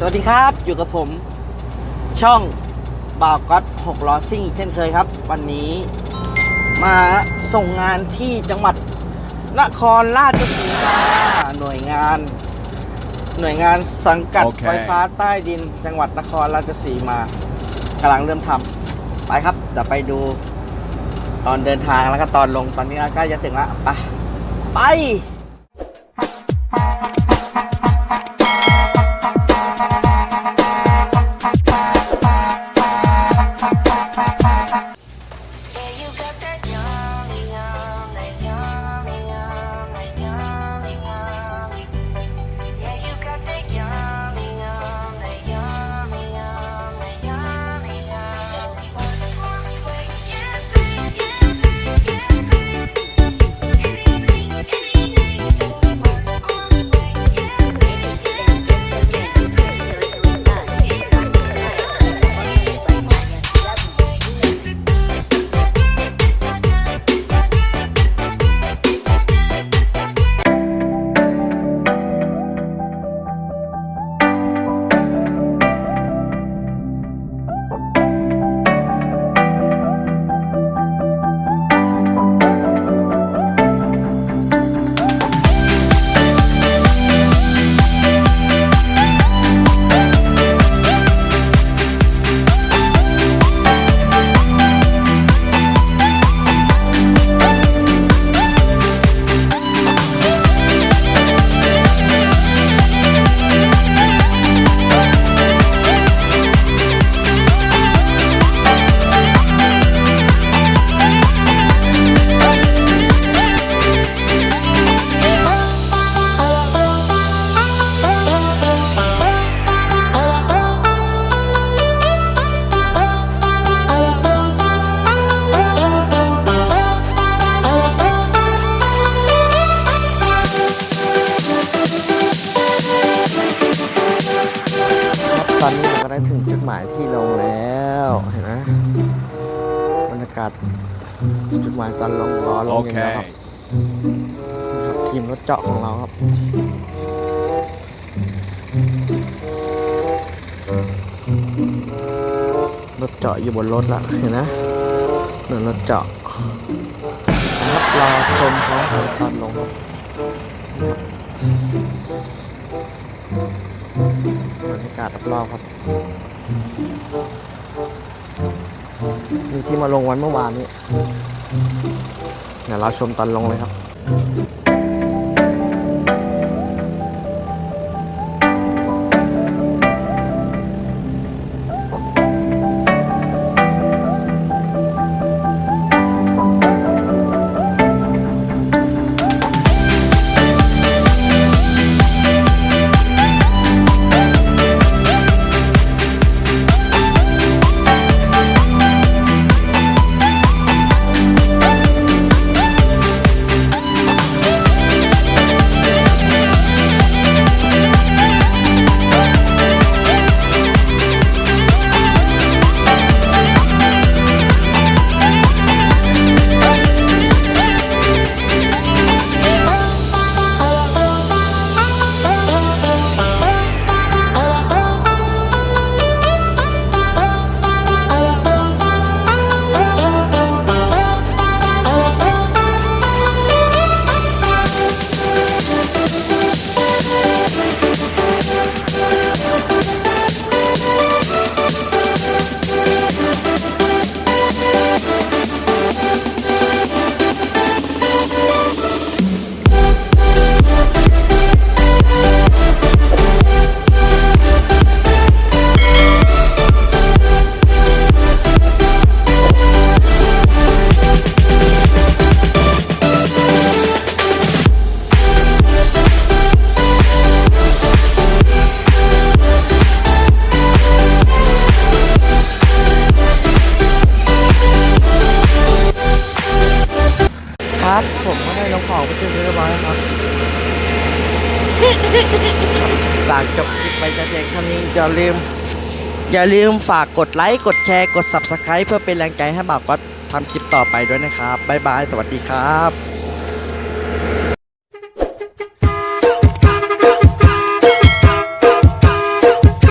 สวัสดีครับอยู่กับผม ช่องบ่าวก๊อตหกล้อซิ่งเช่นเคยครับ วันนี้มาส่งงานที่จังหวัดนครราชสีมาหน่วยงาน หน่วยงานสังกัดโอเคไฟฟ้าใต้ดินจังหวัดนครราชสีมากำลังเริ่มทำไปครับจะไปดูตอนเดินทางแล้วก็ตอนลงตอนนี้ใกล้จะถึงละไปไป ถึงจุดหมายที่ลงแล้วเห็นไหมบรรยากาศจุดหมายตอนลงรอลงอย่างเดียวครับ Okay. ครับทีมรถเจาะของเราครับรถเจาะอยู่บนรถละเห็นนะเหมือนรถเจาะนะครับรอชมพร้อมกันตอนลงครับ บรรยากาศรอบๆครับนี่ที่มาลงวันเมื่อวานนี้เดี๋ยวเราชมตอนลงเลยครับครับ ก็ไปเชื่อเรียบร้อยครับจบคลิปไปจะเพียงเท่านี้อย่าลืม อย่าลืมฝากกดไลค์ กดแชร์ กด Subscribe เพื่อเป็นแรงใจให้บ่าวก็ทำคลิปต่อไปด้วยนะครับ บ๊ายบาย สวัสดีครับ